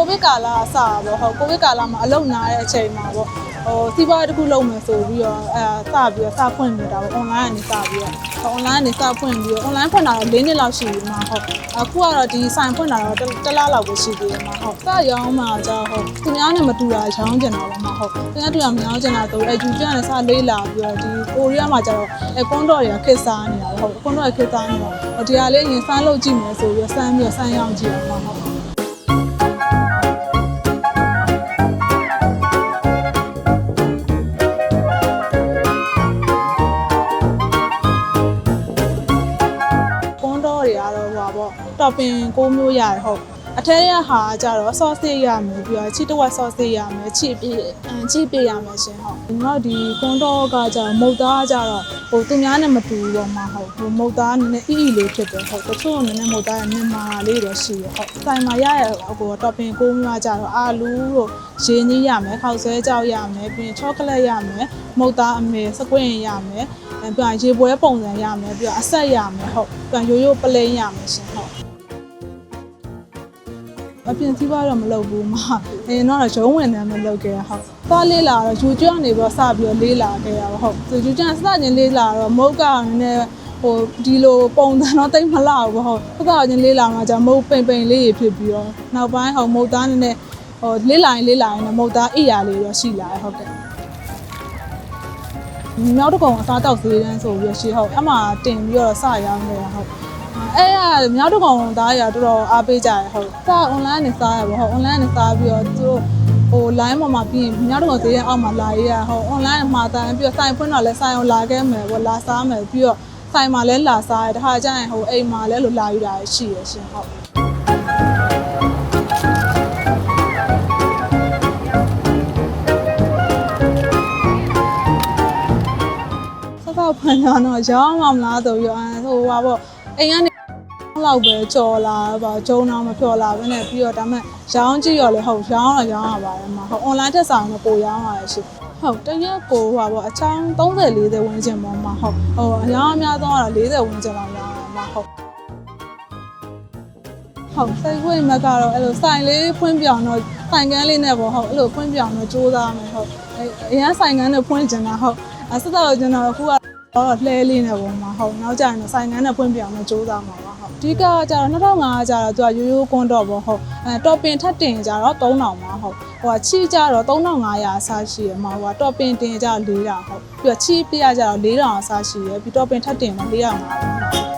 ကိုဗစ်ကာလအစပါပေါ့ဟုတ်ကိုဗစ်ကာလမှာအလုံနာတဲ့အချိန်မှာပေါ့ဟိုစီးပွားရေးတစ်ခုလုပ်မယ်ဆိုပြီးတော့အဲစပြီးတော့စဖွင့်နေတာပေါ့ online ကနေစပြီးတော့ online ကနေစဖွင့်ပြီးတော့ online ဖွင့်တာတော့၄နှစ်လောက်ရှိပြီမှာဟုတ်အခုကတော့ဒီဆိုင်ဖွင့်တာတော့တစ်လားလောက်ပဲရှိသေးတယ်မှာဟုတ်စရောင်းမှာကြာဟုတ်သူများနဲ့မတူတာရောင်းကျင်တာပေါ့မှာဟုတ်သူများတူတာမရောင်းကျင်တာဆိုအဲယူကျန်နဲ့စလေးလာပြီးတော့ဒီကိုရီးယားမှာကျတော့အဲကွန်တော့တွေကခစ်စားနေတာဟုတ်ကွန်တော့တွေခစ်စားနေတော့ဟိုဒီဟာလေးအရင်စမ်းလုပ်ကြည့်မယ်ဆိုပြီးတော့စမ်းပြီးတော့စမ်းရောင်းကြည့်အောင်မှာဟုတ် တော့ဟိုပါပေါ့တော့ပင်6မျိုးရတယ်ဟုတ် အထဲရဟာကြတော့ sauce ရမယ်ပြီးတော့ချီတဝက် sauce ရမယ်ချီပြည့်အမ်ချီပြည့်ရမယ်ရှင်ဟုတ်ဒီတော့ဒီကွန်တော့ကကြတော့မုတ်သားကြတော့ဟိုသူများနဲ့မတူဘူးပေါ့မှာဟုတ်ဟိုမုတ်သားနည်းနည်းအီအီလေးဖြစ်တယ်ဟုတ်တချို့ကနည်းနည်းမုတ်သားရနည်းမာလေးတော့ရှိရဟုတ်ဆိုင်မှာရရဟိုတော့ပင်6မျိုးကြတော့အာလူးတို့ရေညည်းရမယ်ခောက်ဆွဲကြောက်ရမယ်ပြီးရင်ချောကလက်ရမယ်မုတ်သားအမေစကွင်းရမယ်အဲပြီးတော့ရေပွဲပုံစံရမယ်ပြီးတော့အဆက်ရမယ်ဟုတ်ပြီးတော့ရိုးရိုးပလိန်ရမယ်ရှင်ဟုတ် အပြင်စီးပွားတော့မလုပ်ဘူးမအရင်တော့ရုံးဝင်တယ်မလုပ်ခဲ့ရဟုတ်သွားလေးလာတော့ယူကျွန်းနေပြီးတော့စပြီးတော့လေးလာခဲ့ရပါဟုတ်သူယူကျွန်းစချင်းလေးလာတော့မုတ်ကနည်းနည်းဟိုဒီလိုပုံစံတော့တိတ်မလှဘူးပေါ့ဟုတ်စစချင်းလေးလာမှじゃမုတ်ပိန်ပိန်လေးရဖြစ်ပြီးတော့နောက်ပိုင်းဟိုမုတ်သားနည်းနည်းဟိုလေးလာရင်လေးလာရင်တော့မုတ်သားအိယာလေးတော့ရှိလာတယ်ဟုတ်ကဲ့မြောက်တကုံအစားတောက်ဈေးတန်းဆိုပြီးတော့ရှေ့ဟုတ်အမှတင်ပြီးတော့စရောင်းနေတာဟုတ် အဲ့ရမြောက်တကုံသားရတော်တော်အားပေးကြရဟုတ်စ online နဲ့စားရပါဟုတ် online နဲ့စားပြီးတော့သူတို့ဟို line ပေါ်မှာပြီးရင်မြောက်တကုံဈေးတန်းအောက်မှာလာရရဟုတ် online မှာတန်းပြီးတော့ဆိုင်ဖွင့်တော့လဲဆိုင်အောင်လာခဲ့မယ်ပေါ့လာစားမယ်ပြီးတော့ဆိုင်မှာလဲလာစားရတခါကျရင်ဟိုအိမ်မှာလဲလို့လာယူတာရှိရရှင်ဟုတ်ဆောက်ဆောက်ဖွင့်တော့တော့ရောင်းမှမလားဆိုပြီးတော့အဲဟိုပါပေါ့အိမ်ကနေ လောက်ပဲကြော်လာပါဂျုံတော့မဖြော်လာဘဲနဲ့ပြီးတော့ဒါမဲ့ရောင်းကြည့်ရလေဟုတ်ရောင်းတော့ရောင်းရပါတယ်မှာဟုတ် online တက်ဆောင်တော့ပိုရောင်းရတယ်ရှိဟုတ်တရက်ကိုဟိုပါပေါ့အချောင်း30 40ဝန်းကျင်ပေါ်မှာဟုတ်ဟိုအရောင်းအများဆုံးကတော့40ဝန်းကျင်လောက်ရောင်းရမှာဟုတ်ဟုတ်စိတ်ဝင်မကတော့အဲ့လိုဆိုင်လေးဖွင့်ပြောင်တော့ဆိုင်ကန်းလေးနဲ့ပေါ့ဟုတ်အဲ့လိုဖွင့်ပြောင်တော့စူးစမ်းမယ်ဟုတ်အရင်ဆိုင်ကန်းနဲ့ဖွင့်ကျင်တာဟုတ်အစတော့ကျင်တော့အခုက တော့လှဲလေးနဲ့ပုံမှာဟုတ်နောက်ကျရင်တော့ဆိုင်ငန်းနဲ့ဖွင့်ပြအောင်လို့စူးစမ်းမှာပါဟုတ်အဓိကကျတော့2500ကျတော့သူကရိုးရိုးကွန်းတော့ပေါ့ဟုတ်အဲတော့ပင်ထက်တင်ကျတော့3000မှာဟုတ်ဟိုကချီကျတော့3500အစားရှိရမှာဟိုကတော့ပင်တင်ကျတော့4000ဟုတ်ပြီးတော့ချီပြရကျတော့4000အစားရှိရပြီးတော့ပင်ထက်တင်မှာ4000ပါ